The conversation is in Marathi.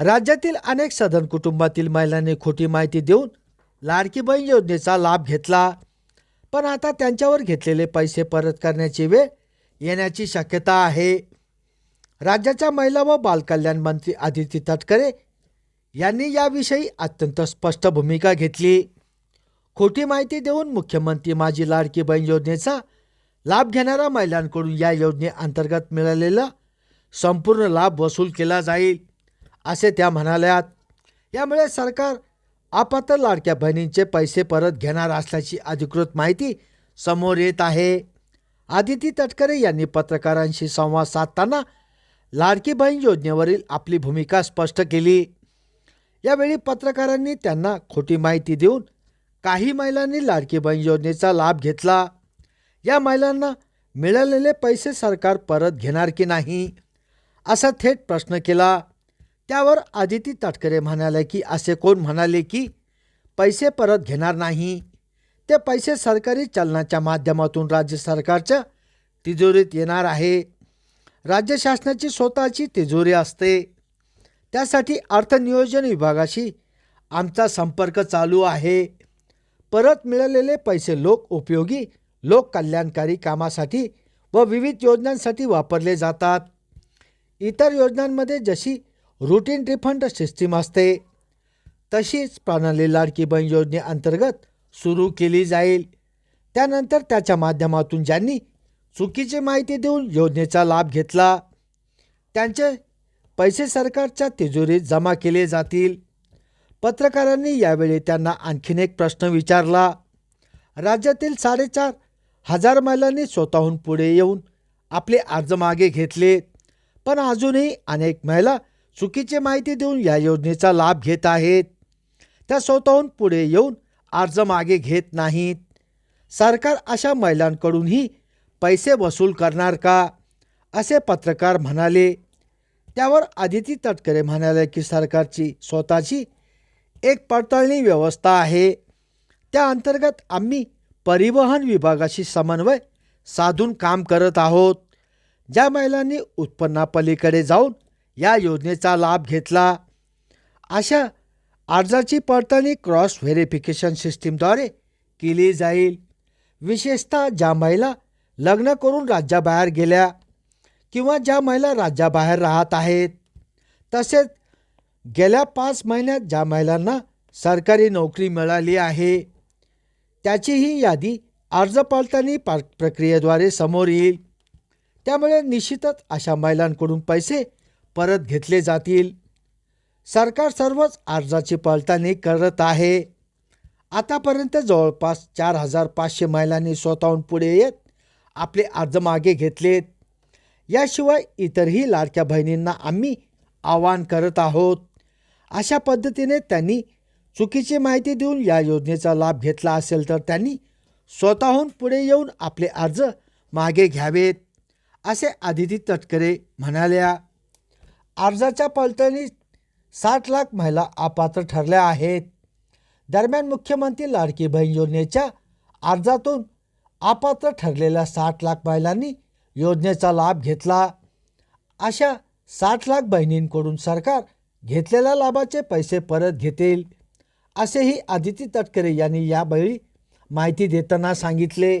राज्यातील अनेक सदन कुटुंबातील महिलांनी खोटी माहिती देऊन लाडकी बहीण योजनेचा लाभ घेतला. पण आता त्यांच्यावर घेतलेले पैसे परत करण्याची वेळ येण्याची शक्यता आहे. राज्याच्या महिला व बालकल्याण मंत्री आदिती तटकरे यांनी याविषयी अत्यंत स्पष्ट भूमिका घेतली. खोटी माहिती देऊन मुख्यमंत्री माझी लाडकी बहीण योजनेचा लाभ घेणाऱ्या महिलांकडून या योजनेअंतर्गत मिळालेला संपूर्ण लाभ वसूल केला जाईल. असे त्या म्हणाल्यात. यामुळे सरकार अपात्र लाडक्या बहिणींचे पैसे परत घेणार असल्याची अधिकृत माहिती समोर येत आहे. आदिती तटकरे यांनी पत्रकारांशी संवाद साधताना लाडकी बहीण योजनेवरील आपली भूमिका स्पष्ट केली. यावेळी पत्रकारांनी त्यांना खोटी माहिती देऊन काही महिलांनी लाडकी बहीण योजनेचा लाभ घेतला. या महिलांना मिळालेले पैसे सरकार परत घेणार की नाही? असा थेट प्रश्न केला. त्यावर आदिती तटकरे म्हणाले की असे कोण म्हणाले की पैसे परत घेणार नाही. ते पैसे सरकारी चलनाच्या माध्यमातून राज्य सरकारच्या तिजोरीत येणार आहे. राज्य शासनाची स्वतःची तिजोरी असते. त्यासाठी अर्थनियोजन विभागाशी आमचा संपर्क चालू आहे. परत मिळालेले पैसे लोक उपयोगी लोक कल्याणकारी कामासाठी व विविध योजनांसाठी वापरले जातात. इतर योजनांमध्ये जशी रुटीन रिफंड सिस्टीम असते. तशीच प्रणाली लाडकी बहीण योजनेअंतर्गत सुरू केली जाईल. त्यानंतर त्याच्या माध्यमातून ज्यांनी चुकीची माहिती देऊन योजनेचा लाभ घेतला त्यांचे पैसे सरकारच्या तिजोरीत जमा केले जातील. पत्रकारांनी यावेळी त्यांना आणखीन एक प्रश्न विचारला. राज्यातील साडेचार हजार महिलांनी स्वतःहून पुढे येऊन आपले अर्ज मागे घेतले पण अजूनही अनेक महिला चुकीची माहिती देऊन या योजनेचा लाभ घेत आहेत. त्या स्वतःहून पुढे येऊन अर्ज मागे घेत नाहीत. सरकार अशा महिलांकडूनही पैसे वसूल करणार का? असे पत्रकार म्हणाले. त्यावर आदिती तटकरे म्हणाले की सरकारची स्वतःची एक पडताळणी व्यवस्था आहे. त्या अंतर्गत आम्ही परिवहन विभागाशी समन्वय साधून काम करत आहोत. ज्या महिलांनी उत्पन्नापलीकडे जाऊन या योजनेचा लाभ घेतला. अशा अर्जाची पडताळणी क्रॉस व्हेरिफिकेशन सिस्टीमद्वारे केली जाईल. विशेषतः ज्या महिला लग्न करून राज्याबाहेर गेल्या किंवा ज्या महिला राज्याबाहेर राहत आहेत तसेच गेल्या पाच महिन्यात ज्या महिलांना सरकारी नोकरी मिळाली आहे त्याचीही यादी अर्ज पडताळणी पा प्रक्रियेद्वारे समोर येईल. त्यामुळे निश्चितच अशा महिलांकडून पैसे परत घेतले जातील. सरकार सर्वच अर्जाची पडताळणी करत आहे. आतापर्यंत जवळपास चार हजार पाचशे महिलांनी स्वतःहून पुढे येत आपले अर्ज मागे घेतलेत. याशिवाय इतरही लाडक्या बहिणींना आम्ही आवाहन करत आहोत. अशा पद्धतीने त्यांनी चुकीची माहिती देऊन या योजनेचा लाभ घेतला असेल तर त्यांनी स्वतःहून पुढे येऊन आपले अर्ज मागे घ्यावेत असे आदिती तटकरे म्हणाल्या. अर्जाच्या पडताळणीत साठ लाख महिला अपात्र ठरल्या आहेत. दरम्यान मुख्यमंत्री लाडकी बहीण योजनेच्या अर्जातून अपात्र ठरलेल्या साठ लाख महिलांनी योजनेचा लाभ घेतला. अशा साठ लाख बहिणींकडून सरकार घेतलेल्या लाभाचे पैसे परत घेतील असेही आदिती तटकरे यांनी यावेळी माहिती देताना सांगितले.